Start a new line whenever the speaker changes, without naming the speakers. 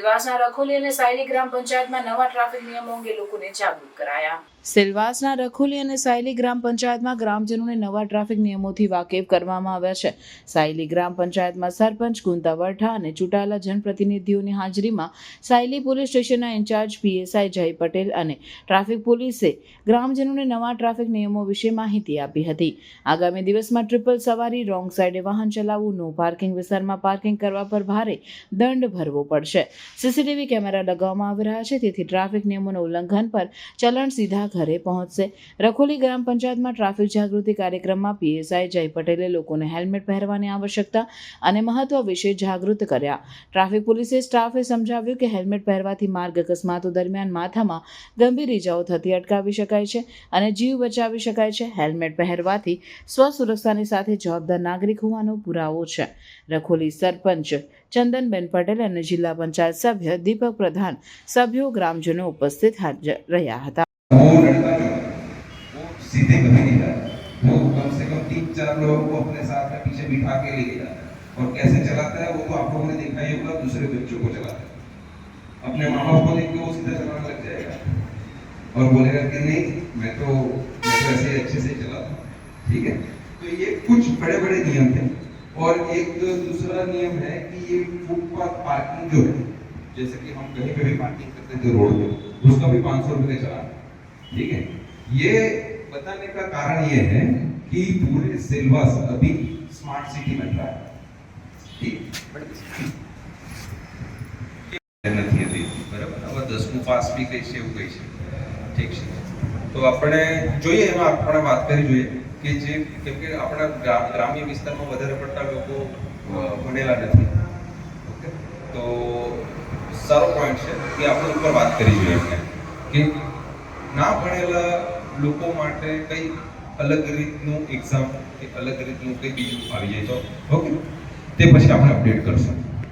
સેલવાસના રખોલી અને સાયલી ગ્રામ પંચાયતમાં નવા ટ્રાફિક નિયમો અંગે લોકોને જાગૃત કરાયા. સેલવાસના રખોલી અને સાયલી ગ્રામ પંચાયતમાં ગ્રામજનોને નવા ટ્રાફિક નિયમોથી વાકેફ કરવામાં આવ્યા છે. સાયલી ગ્રામ પંચાયતમાં સરપંચ કુંતા વરઠા અને ચૂંટાયેલા જનપ્રતિનિધિઓની હાજરીમાં સાયલી પોલીસ સ્ટેશનના ઇન્ચાર્જ પીએસઆઈ જય પટેલ અને ટ્રાફિક પોલીસે ગ્રામજનોને નવા ટ્રાફિક નિયમો વિશે માહિતી આપી હતી. આગામી દિવસમાં ટ્રિપલ સવારી, રોંગ સાઈડે વાહન ચલાવવું, નો પાર્કિંગ વિસ્તારમાં પાર્કિંગ કરવા પર ભારે દંડ ભરવો પડશે. સીસીટીવી કેમેરા લગાવવામાં આવી રહ્યા છે, તેથી ટ્રાફિક નિયમોના ઉલ્લંઘન પર ચલણ સીધા ઘરે પહોંચશે. રખોલી ગ્રામ પંચાયતમાં ટ્રાફિક જાગૃતિ કાર્યક્રમમાં પીએસઆઈ જય પટેલે લોકોને હેલ્મેટ પહેરવાની આવશ્યકતા અને મહત્વ વિશે જાગૃત કર્યા. ટ્રાફિક પોલીસે સ્ટાફે સમજાવ્યું કે હેલ્મેટ પહેરવાથી માર્ગ અકસ્માતો દરમિયાન માથામાં ગંભીર ઇજાઓ થતી અટકાવી શકાય છે અને જીવ બચાવી શકાય છે. હેલ્મેટ પહેરવાથી સ્વસુરક્ષાની સાથે જવાબદાર નાગરિક હોવાનો પુરાવો છે. રખોલી સરપંચ ચંદનબેન પટેલ અને જિલ્લા પંચાયત સભ્ય દીપક પ્રધાન સભ્યો ગ્રામજનો ઉપસ્થિત હાજર રહ્યા હતા.
वो लड़का जो वो सीधे कभी नहीं जाता वो कम से कम तीन चार लोगों को अपने साथ में पीछे बिठा के लेके जाता है। और कैसे चलाता है, वो तो आप लोगों ने देखा ही होगा, दूसरे बच्चों को चलाता है। अपने माँ बाप को देख के वो सीधा चलाने लग जाएगा। और बोलेगा कि नहीं, मैं तो मैं तो ऐसे अच्छे से चलाता हूँ। ठीक है? तो ये कुछ बड़े बड़े नियम हैं और एक दूसरा नियम है कि ये फुटपाथ पार्किंग जो है, जैसे कि हम कहीं पे भी पार्किंग करते थे रोड पे, उसका भी पाँच सौ रुपये चलान ठीक है ये बताने का कारण ये है कि पूरे सिलवास अभी स्मार्ट सिटी बन रहा है ठीक નથી હતી બરાબર હવે દસમું પાસ બી કઈ છે એવું કઈ છે ઠીક છે તો આપણે જોઈએ એમાં આપણે વાત કરી જોઈએ કે જે કેમ કે આપણા ગ્રા- ગ્રામ્ય વિસ્તારમાં વધારે પડતા લોકો અ, ભણેલા નથી ઓકે તો સારો પોઈન્ટ છે કે આપણે ઉપર વાત કરી જોઈએ એમને કે ના ભણેલા લોકો માટે કઈ અલગ રીતનું એક્ઝામ કે અલગ રીતનું કઈ બીજું આવી જાય તો? ઓકે તે પછી આપણે અપડેટ કરશું.